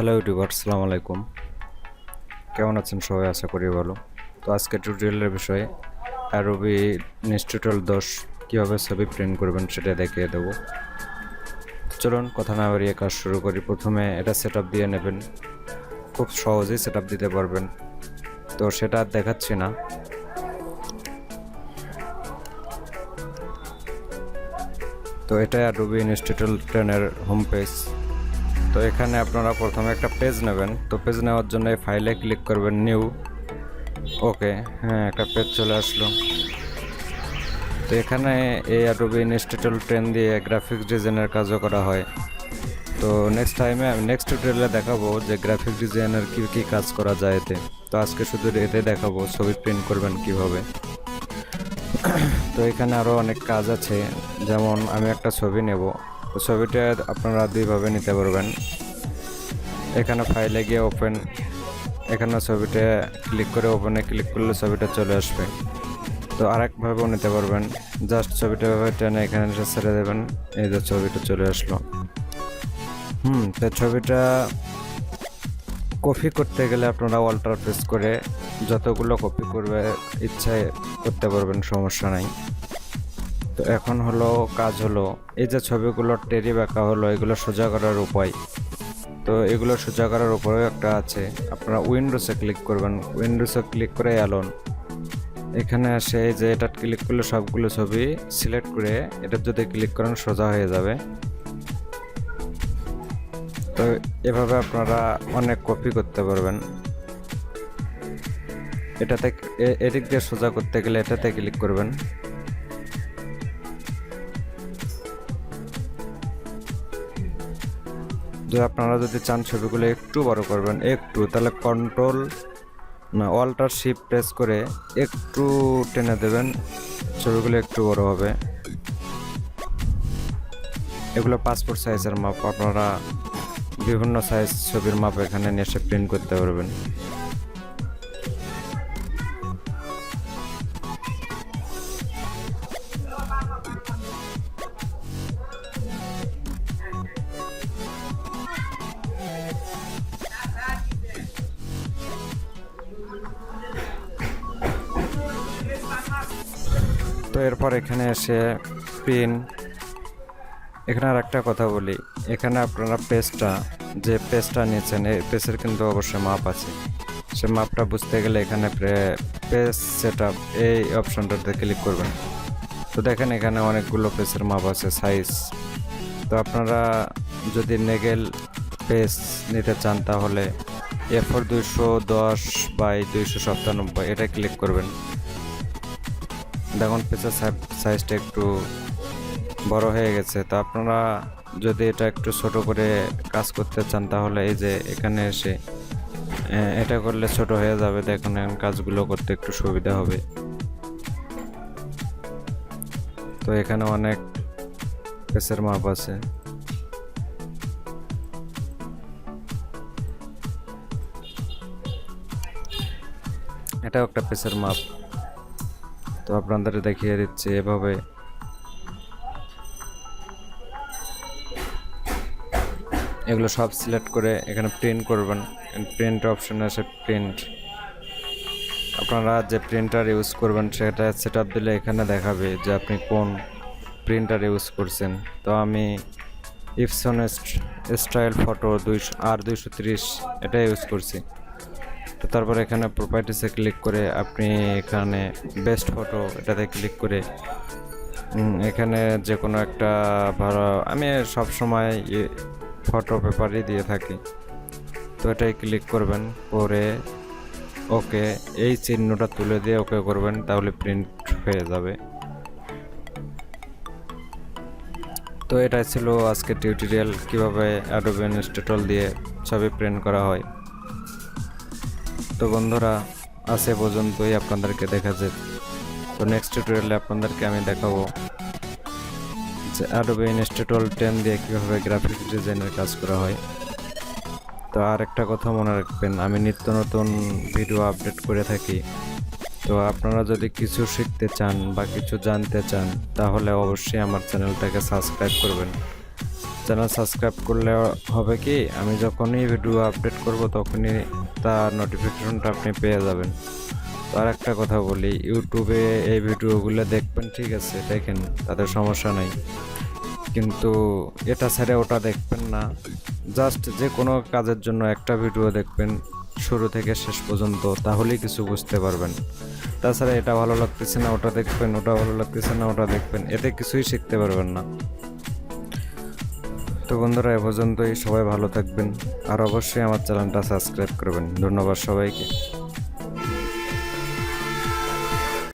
Hello YouTuber সালাম আলাইকুম। কেমন আছেন সবাই? আশা করি ভালো। তো আজকে টিউটোরিয়ালের বিষয়ে অ্যারোবি ইনস্টিটিউটাল দশ কীভাবে ছবি প্রিন্ট করবেন সেটা দেখিয়ে দেবো। চলুন, কথা না বাড়িয়ে কাজ শুরু করি। প্রথমে এটা সেট দিয়ে নেবেন। খুব সহজেই সেট দিতে পারবেন। তো সেটা আর দেখাচ্ছি না। তো এটা অ্যাডোবি ইনস্টিটিউট টেনের হোম পেজ তো এখানে আপনারা প্রথমে একটা পেজ নেবেন। তো পেজ নেওয়ার জন্য এই ফাইলে ক্লিক করবেন নিউ ওকে হ্যাঁ একটা পেজ চলে আসলো। তো এখানে এই অ্যাডোবি ইনস্টিটিউট টেন দিয়ে গ্রাফিক্স ডিজাইনের কাজও করা হয়। তো নেক্সট টাইমে আমি নেক্সট টিউটোরিয়ালে দেখাবো যে গ্রাফিক ডিজাইনের কী কী কাজ করা যায় এতে। তো আজকে শুধু এতে দেখাবো, ছবি প্রিন্ট করবেন কীভাবে। তো এখানে আরও অনেক কাজ আছে। যেমন আমি একটা ছবি নেব। তো ছবিটা আপনারা দুইভাবে নিতে পারবেন। এখানে ফাইলে গিয়ে ওপেন এখানে ছবিটা ক্লিক করে ওপেনে ক্লিক করলে ছবিটা চলে আসবে। তো আরেকভাবেও নিতে পারবেন। জাস্ট ছবিটা ভাবে টেনে এখানে এসে ছেড়ে দেবেন। এই যে ছবিটা চলে আসলো। হুম, তো ছবিটা কপি করতে গেলে আপনারা অল্টার প্রেস করে যতগুলো কপি করবে ইচ্ছায় করতে পারবেন, সমস্যা নাই। তো এখন হলো কাজ হলো। এই যে ছবিগুলো টেরি বাঁকা হলো, এগুলো সোজা করার উপায়। তো এগুলো সোজা করার উপরেও একটা আছে। আপনারা উইন্ডোসে ক্লিক করবেন। উইন্ডোসে ক্লিক করে অ্যালন। এখানে আসে যে এটা ক্লিক করলে সবগুলো ছবি সিলেক্ট করে এটা যদি ক্লিক করেন সোজা হয়ে যাবে। তো এভাবে আপনারা অনেক কপি করতে পারবেন। এটাতে এদিক দিয়ে সোজা করতে গেলে এটাতে ক্লিক করবেন। আপনারা যদি চান ছবিগুলো একটু বড় করবেন, একটু, তাহলে কন্ট্রোল না অল্টার শিপ প্রেস করে একটু টেনে দেবেন, ছবিগুলো একটু বড় হবে। এগুলো পাসপোর্ট সাইজের মাপ আপনারা বিভিন্ন সাইজ ছবির মাপ এখানে নিয়ে এসে প্রিন্ট করতে পারবেন। তো এরপর এখানে এসে পিন এখানে আর একটা কথা বলি। এখানে আপনারা পেজটা যে পেজটা নিয়েছেন, এই পেজের কিন্তু অবশ্যই মাপ আছে। সে মাপটা বুঝতে গেলে এখানে পেজ সেট এই অপশানটাতে ক্লিক করবেন। তো দেখেন এখানে অনেকগুলো পেজের মাপ আছে সাইজ তো আপনারা যদি নেগেল পেজ নিতে চান তাহলে এফোর দুইশো দশ বাই দুইশো সাতানব্বই, এটা ক্লিক করবেন। দেখুন পেজের সাইজটা একটু বড় হয়ে গেছে। তো আপনারা যদি এটা একটু ছোট করে কাজ করতে চান, তাহলে এই যে এখানে এসে এটা করলে ছোট হয়ে যাবে। দেখুন, এখন কাজগুলো করতে একটু সুবিধা হবে। তো এখানে অনেক পেসের মাপ আছে। এটাও একটা পেসের মাপ। তো আপনাদের দেখিয়ে দিচ্ছি এভাবে। এগুলো সব সিলেক্ট করে এখানে প্রিন্ট করবেন। প্রিন্ট অপশনে আসে প্রিন্ট আপনারা যে প্রিন্টার ইউজ করবেন সেটা সেট দিলে এখানে দেখাবে যে আপনি কোন প্রিন্টার ইউজ করছেন। তো আমি ইপসন স্টাইল ফটো দুইশো আর দুইশো তিরিশ, এটা ইউজ করছি। তো তারপর এখানে প্রপার্টিসে ক্লিক করে আপনি এখানে বেস্ট ফটো এটাতে ক্লিক করে এখানে যে কোনো একটা ভালো, আমি সব সময় ফটো পেপারই দিয়ে থাকি। তো এটাই ক্লিক করবেন, করে ওকে এই চিহ্নটা তুলে দিয়ে ওকে করবেন, তাহলে প্রিন্ট হয়ে যাবে। তো এটাই ছিল আজকে টিউটোরিয়াল কীভাবে অ্যাডোবে ইনস্টিটল দিয়ে ছবি প্রিন্ট করা হয়। তো বন্ধুরা আছে পর্যন্তই আপনাদেরকে দেখা যায় তো নেক্সট টিউটোরিয়ালে আপনাদেরকে আমি দেখাবো যে অ্যাডোবে ইনস্টিটল টেন দিয়ে কীভাবে গ্রাফিক ডিজাইনের কাজ করা হয়। তো আর একটা কথা মনে রাখবেন, আমি নিত্য নতুন ভিডিও আপডেট করে থাকি। তো আপনারা যদি কিছু শিখতে চান বা কিছু জানতে চান, তাহলে অবশ্যই আমার চ্যানেলটাকে সাবস্ক্রাইব করবেন। চ্যানেল সাবস্ক্রাইব করলে হবে কি, আমি যখনই ভিডিও আপডেট করব তখনই তার নোটিফিকেশনটা আপনি পেয়ে যাবেন। আর একটা কথা বলি ইউটিউবে এই ভিডিওগুলো দেখবেন, ঠিক আছে, দেখেন তাদের সমস্যা নেই। কিন্তু এটা ছেড়ে ওটা দেখবেন না। জাস্ট যে কোনো কাজের জন্য একটা ভিডিও দেখবেন, শুরু থেকে শেষ পর্যন্ত, তাহলেই কিছু বুঝতে পারবেন। তাছাড়া এটা ভালো লাগতেছে না, ওটা দেখবেন, ওটা ভালো লাগতেছে না, ওটা দেখবেন, এতে কিছুই শিখতে পারবেন না। তো বন্ধুরা, এ পর্যন্তই। সবাই ভালো থাকবেন। আর অবশ্যই আমার চ্যানেলটা সাবস্ক্রাইব করবেন। ধন্যবাদ সবাইকে।